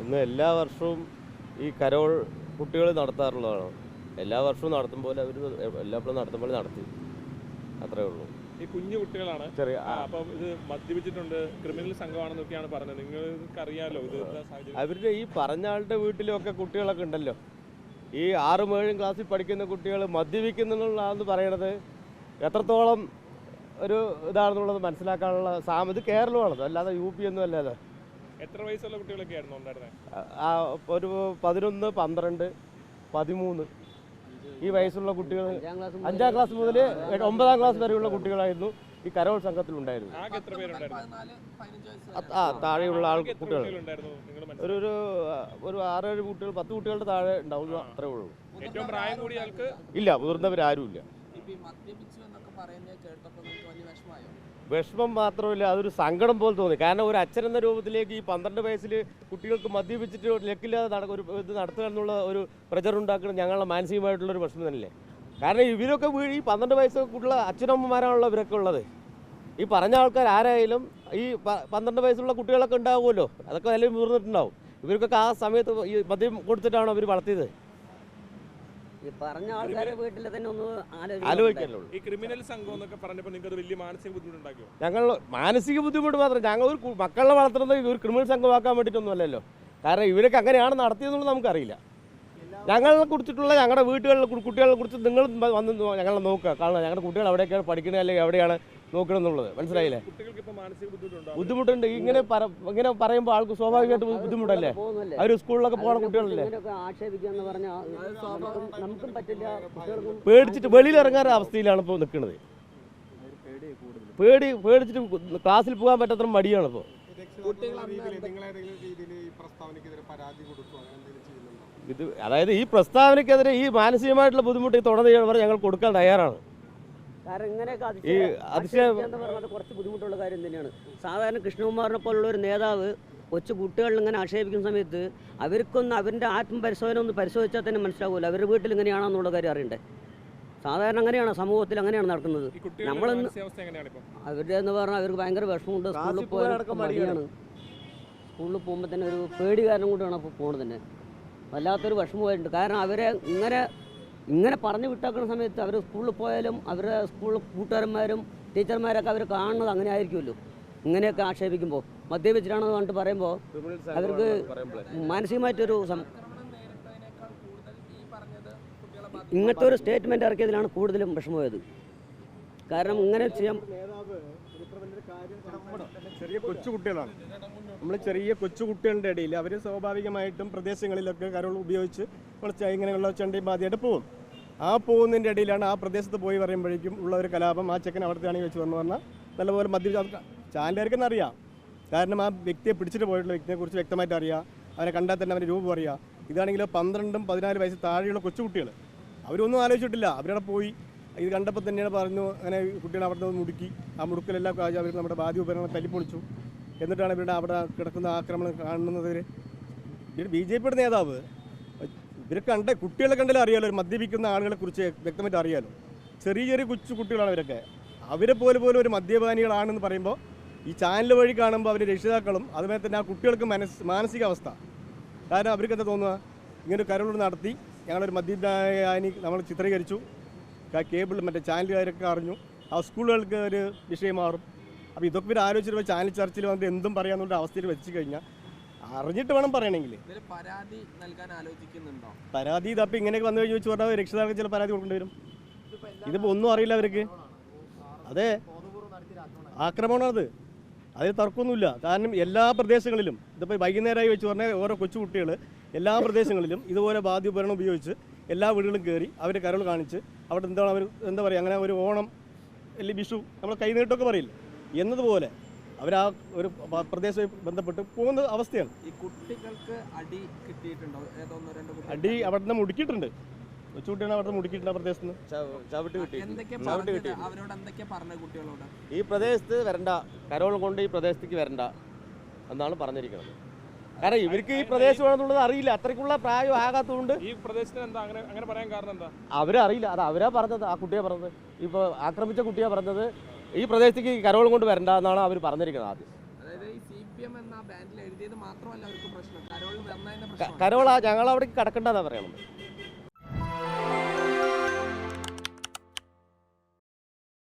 അന്ന് എല്ലാ വർഷവും ഈ കരോൾ കുട്ടികൾ നടത്താറുള്ളതാണ്. എല്ലാ വർഷവും നടത്തും പോലെ അവർ എല്ലാപ്പോഴും നടത്തും പോലെ നടത്തി. അത്രേ ഉള്ളൂ. ഈ കുഞ്ഞു കുട്ടികളാണ്. ചെറിയ അപ്പം ഇത് മദ്യപിച്ചിട്ടുണ്ട്. ക്രിമിനൽ സംഘമാണെന്നൊക്കെയാണ് പറഞ്ഞത്. നിങ്ങൾക്ക് അറിയാമല്ലോ ഇത് അവരുടെ ഈ പറഞ്ഞ ആളുടെ വീട്ടിലൊക്കെ കുട്ടികളൊക്കെ ഉണ്ടല്ലോ. ഈ ആറും ഏഴും ക്ലാസ്സിൽ പഠിക്കുന്ന കുട്ടികൾ മദ്യപിക്കുന്നുള്ളതാണെന്ന് പറയണത് എത്രത്തോളം ഒരു ഇതാണെന്നുള്ളത് മനസ്സിലാക്കാനുള്ള സാമ ഇത് കേരളമാണത്. അല്ലാതെ യു പി ഒന്നും അല്ലാതെ. എത്ര വയസ്സുള്ള കുട്ടികളൊക്കെ ആയിരുന്നു ഉണ്ടായിരുന്നത് ഒരു പതിനൊന്ന് പന്ത്രണ്ട് പതിമൂന്ന് ഈ വയസ്സുള്ള കുട്ടികൾ അഞ്ചാം ക്ലാസ് മുതൽ ഒമ്പതാം ക്ലാസ് വരെയുള്ള കുട്ടികളായിരുന്നു ഈ കരോൾ പതിനഞ്ച് വയസ്സ് ആ താഴെയുള്ള ആൾ കുട്ടികൾ നിങ്ങൾ ഒരു ഒരു ഒരു ആറേഴ് കുട്ടികൾ പത്ത് കുട്ടികളുടെ താഴെ ഉണ്ടാവും അത്രേ ഉള്ളൂ. ഏറ്റവും പ്രായം കൂടിയ ആൾക്ക്? ഇല്ല മുതിർന്നവരാരും ഇല്ല വിഷമം മാത്രമല്ല അതൊരു സങ്കടം പോലെ തോന്നി. കാരണം ഒരു അച്ഛൻ എന്ന രൂപത്തിലേക്ക് ഈ പന്ത്രണ്ട് വയസ്സിൽ കുട്ടികൾക്ക് മദ്യപിച്ചിട്ട് ലക്കില്ലാതെ നട ഒരു ഇത് നടത്തുക എന്നുള്ള ഒരു പ്രചർ ഉണ്ടാക്കുന്നത് ഞങ്ങളുടെ മാനസികമായിട്ടുള്ള ഒരു പ്രശ്നം തന്നെയല്ലേ? കാരണം ഇവരൊക്കെ വീഴി ഈ പന്ത്രണ്ട് വയസ്സൊക്കെയുള്ള അച്ഛനമ്മമാരാണല്ലോ ഇവരൊക്കെ ഉള്ളത്. ഈ പറഞ്ഞ ആൾക്കാർ ആരായാലും ഈ പന്ത്രണ്ട് വയസ്സുള്ള കുട്ടികളൊക്കെ ഉണ്ടാവുമല്ലോ. അതൊക്കെ എല്ലാം വീർന്നിട്ടുണ്ടാവും ഇവർക്കൊക്കെ ആ സമയത്ത് ഈ മദ്യം കൊടുത്തിട്ടാണോ അവർ വളർത്തിയത്? ഈ പറഞ്ഞ ആൾക്കാരെ വീട്ടിൽ തന്നെ ഒന്ന് ആലോചിക്കാനുള്ളൂ ഈ ക്രിമിനൽ സംഘം എന്നൊക്കെ പറഞ്ഞപ്പോൾ നിങ്ങൾക്ക് അത് വലിയ മാനസിക ബുദ്ധിമുട്ടുണ്ടാക്കിയോ? ഞങ്ങൾ മാനസിക ബുദ്ധിമുട്ട് മാത്രം. ഞങ്ങൾ ഒരു മക്കളെ വളർത്തുന്നത് ഒരു ക്രിമിനൽ സംഘമാക്കാൻ വേണ്ടിയിട്ടൊന്നും അല്ലല്ലോ. കാരണം ഇവരൊക്കെ അങ്ങനെയാണ് നടത്തിയതെന്നുള്ളത് നമുക്കറിയില്ല. ഞങ്ങളെ കുറിച്ചിട്ടുള്ള ഞങ്ങളുടെ വീട്ടുകളിലെ കുട്ടികളെ കുറിച്ച് നിങ്ങൾ വന്ന് ഞങ്ങളെ നോക്കുക. കാരണം ഞങ്ങളുടെ കുട്ടികൾ എവിടെയൊക്കെയാണ് പഠിക്കുന്നത് അല്ലെങ്കിൽ എവിടെയാണ് നോക്കണം എന്നുള്ളത് മനസ്സിലായില്ലേ? കുട്ടികൾക്ക് ഇപ്പൊ മാനസിക ബുദ്ധിമുട്ടുണ്ടോ? ബുദ്ധിമുട്ടുണ്ട്. ഇങ്ങനെ ഇങ്ങനെ പറയുമ്പോൾ ആൾക്ക് സ്വാഭാവികമായിട്ട് ബുദ്ധിമുട്ടല്ലേ? അവർ സ്കൂളിലൊക്കെ പോകണ കുട്ടികളല്ലേ? പേടിച്ചിട്ട് വെളിയിൽ ഇറങ്ങാൻ അവസ്ഥയിലാണ് ഇപ്പോൾ നിൽക്കുന്നത്. പേടി പേടിച്ചിട്ട് ക്ലാസ്സിൽ പോകാൻ പറ്റാത്ര മടിയാണ് ഇപ്പോൾ നിങ്ങളേതെങ്കിലും രീതിയിൽ ഈ പ്രസ്താവനയ്ക്കെതിരെ പരാതി കൊടുക്കുക എന്തെങ്കിലും ചെയ്യുന്നുണ്ടോ? ഇത് അതായത് ഈ പ്രസ്താവനയ്ക്കെതിരെ ഈ മാനസികമായിട്ടുള്ള ബുദ്ധിമുട്ട് ഈ തുടർന്ന് ഞങ്ങൾ കൊടുക്കാൻ തയ്യാറാണ്. കാരണം ഇങ്ങനെയൊക്കെ അതിശയം എന്ന് കുറച്ച് ബുദ്ധിമുട്ടുള്ള കാര്യം തന്നെയാണ്. സാധാരണ കൃഷ്ണകുമാറിനെ പോലുള്ള ഒരു നേതാവ് കൊച്ചു കുട്ടികളിൽ ഇങ്ങനെ ആക്ഷേപിക്കുന്ന സമയത്ത് അവർക്കൊന്ന് അവരുടെ ആത്മപരിശോധന ഒന്ന് പരിശോധിച്ചാൽ തന്നെ മനസ്സിലാവില്ല അവരുടെ വീട്ടിൽ ഇങ്ങനെയാണെന്നുള്ള കാര്യം അറിയണ്ടേ? സാധാരണ അങ്ങനെയാണ് സമൂഹത്തിൽ അങ്ങനെയാണ് നടക്കുന്നത്. നമ്മൾ കുട്ടികളുടെ എങ്ങനെയാണ് ഇപ്പം? അവരുടെ എന്ന് പറഞ്ഞാൽ അവർക്ക് ഭയങ്കര വിഷമമുണ്ട്. സ്കൂളിൽ പോകാനൊക്കെ മടിയാണ്. മടിയാണ്. സ്കൂളിൽ പോകുമ്പോൾ തന്നെ ഒരു പേടി കാരണം കൊണ്ടാണ് അപ്പോൾ പോകുന്നത് തന്നെ. വല്ലാത്തൊരു വിഷമമായിട്ടുണ്ട്. കാരണം അവരെ ഇങ്ങനെ ഇങ്ങനെ പറഞ്ഞു വിട്ടേക്കുന്ന സമയത്ത് അവർ സ്കൂളിൽ പോയാലും അവരുടെ സ്കൂൾ കൂട്ടുകാരന്മാരും ടീച്ചർമാരൊക്കെ അവർ കാണുന്നത് അങ്ങനെ ആയിരിക്കുമല്ലോ. ഇങ്ങനെയൊക്കെ ആക്ഷേപിക്കുമ്പോൾ മദ്യപിച്ചിട്ടാണെന്ന് പറഞ്ഞിട്ട് പറയുമ്പോൾ അവർക്ക് മാനസികമായിട്ടൊരു ഇങ്ങനത്തെ ഒരു സ്റ്റേറ്റ്മെന്റ് ഇറക്കിയതിലാണ് കൂടുതലും വിഷമമായത് കാരണം ഇങ്ങനെ ചെയ്യാൻ ചെറിയ കൊച്ചു കുട്ടികളാണ് നമ്മൾ ചെറിയ കൊച്ചുകുട്ടികളുടെ ഇടയിൽ അവർ സ്വാഭാവികമായിട്ടും പ്രദേശങ്ങളിലൊക്കെ കരോൾ ഉപയോഗിച്ച് കുറച്ച് ഇങ്ങനെയുള്ള ചണ്ടയും ബാധിയായിട്ട് പോകും ആ പോകുന്നതിന്റെ ഇടയിലാണ് ആ പ്രദേശത്ത് പോയി പറയുമ്പോഴേക്കും ഉള്ള ഒരു കലാപം ആ ചെക്കൻ അവിടുത്തെ ആണെങ്കിൽ വെച്ച് പറഞ്ഞു പറഞ്ഞാൽ നല്ലപോലെ മദ്യ ചാനലുകാർക്കെന്ന് അറിയാം. കാരണം ആ വ്യക്തിയെ പിടിച്ചിട്ട് പോയിട്ടുള്ള വ്യക്തിയെക്കുറിച്ച് വ്യക്തമായിട്ട് അറിയാം. അവനെ കണ്ടാൽ തന്നെ അവന്റെ രൂപം അറിയാം. ഇതാണെങ്കിൽ പന്ത്രണ്ടും പതിനാല് വയസ്സ് താഴെയുള്ള കൊച്ചുകുട്ടികൾ അവരൊന്നും ആലോചിച്ചിട്ടില്ല. അവരവിടെ പോയി ഇത് കണ്ടപ്പോൾ തന്നെയാണ് പറഞ്ഞു അങ്ങനെ കുട്ടികളെ അവിടെ നിന്ന് മുടുക്കി ആ മുടുക്കലെല്ലാം അവർ നമ്മുടെ ബാധ്യ ഉപകരണം തല്ലിപ്പൊളിച്ചു. എന്നിട്ടാണ് ഇവരുടെ അവിടെ കിടക്കുന്ന ആക്രമണം കാണുന്നത്. ഇവർ ബി ജെ പിയുടെ നേതാവ് ഇവർ കണ്ട കുട്ടികളെ കണ്ടാലും അറിയാലോ മദ്യപിക്കുന്ന ആളുകളെ കുറിച്ച് വ്യക്തമായിട്ട് അറിയാലോ. ചെറിയ ചെറിയ കൊച്ചു കുട്ടികളാണ് അവരൊക്കെ അവരെ പോലെ പോലും ഒരു മദ്യപാനികളാണെന്ന് പറയുമ്പോൾ ഈ ചാനൽ വഴി കാണുമ്പോൾ അവരുടെ രക്ഷിതാക്കളും അതുപോലെ തന്നെ ആ കുട്ടികൾക്ക് മനസ് മാനസികാവസ്ഥ. കാരണം അവർക്ക് എന്താ തോന്നുക? ഇങ്ങനെ കരോൾ നടത്തി ഞങ്ങളൊരു മദ്യപാനി നമ്മൾ ചിത്രീകരിച്ചു. കേബിൾ മറ്റേ ചാനലുകാരൊക്കെ അറിഞ്ഞു. ആ സ്കൂളുകൾക്ക് ഒരു വിഷയം മാറും. അപ്പോൾ ഇതൊക്കെ ഇവർ ആലോചിച്ചിട്ട് ചാനൽ ചർച്ചയിൽ വന്നിട്ട് എന്തും പറയാന്നുള്ള അവസ്ഥയിൽ വെച്ച് കഴിഞ്ഞാൽ അറിഞ്ഞിട്ട് വേണം പറയണമെങ്കിൽ പരാതി നൽകാൻ ആലോചിക്കുന്നുണ്ടോ? പരാതി തപ്പി ഇങ്ങനെയൊക്കെ വന്നു കഴിഞ്ഞ് വെച്ച് പറഞ്ഞാൽ രക്ഷിതാക്കൾ ചില പരാതി കൊടുക്കേണ്ടി വരും. ഇതിപ്പോൾ ഒന്നും അറിയില്ല അവർക്ക്. അതെ. ആക്രമണമാണത്. അതിൽ തർക്കമൊന്നുമില്ല. കാരണം എല്ലാ പ്രദേശങ്ങളിലും ഇതിപ്പോൾ വൈകുന്നേരമായി വെച്ച് പറഞ്ഞാൽ ഓരോ കൊച്ചു കുട്ടികൾ എല്ലാ പ്രദേശങ്ങളിലും ഇതുപോലെ വാദ്യോപകരണം ഉപയോഗിച്ച് എല്ലാ വീടുകളും കയറി അവർ കരൾ കാണിച്ച് അവിടെ എന്താണ് അവർ എന്താ പറയുക അങ്ങനെ ഒരു ഓണം അല്ലെങ്കിൽ വിഷു നമ്മൾ കൈനീട്ടമൊക്കെ പറയില്ല? എന്നതുപോലെ അവർ ആ ഒരു പ്രദേശവുമായി ബന്ധപ്പെട്ട് പോകുന്ന അവസ്ഥയാണ്. ഈ കുട്ടികൾക്ക് അടി കിട്ടിയിട്ടുണ്ടോ? ഏതോ ഒന്നോ രണ്ടോ അടി അവിടെ നിന്ന് മുടുക്കിയിട്ടുണ്ട് അവിടെ പ്രദേശത്ത് ചവിട്ടി കിട്ടി അവരോട് എന്തൊക്കെ പറഞ്ഞ കുട്ടികളോട്? ഈ പ്രദേശത്ത് വരണ്ട. കരോൾ കൊണ്ട് ഈ പ്രദേശത്തേക്ക് വരണ്ട എന്നാണ് പറഞ്ഞിരിക്കുന്നത്. കാരണം ഇവർക്ക് ഈ പ്രദേശം പ്രദേശമാണെന്നുള്ളത് അറിയില്ല. അത്രയ്ക്കുള്ള പ്രായം ആകാത്തതുകൊണ്ട് ഈ പ്രദേശത്തിന് എന്താ അങ്ങനെ അങ്ങനെ പറയാൻ കാരണം എന്താ? അവരറിയില്ല. അത് അവരാ പറഞ്ഞത്. ആ കുട്ടിയെ പറഞ്ഞത്. ഇപ്പോൾ ആക്രമിച്ച കുട്ടിയെ പറഞ്ഞത്. ഈ പ്രദേശത്തേക്ക് കരോൾ കൊണ്ട് വരണ്ട എന്നാണ് അവർ പറഞ്ഞിരിക്കുന്നത് ആദ്യം. കരോള ഞങ്ങൾ അവിടേക്ക് കടക്കണ്ടെന്നാ പറയണത്.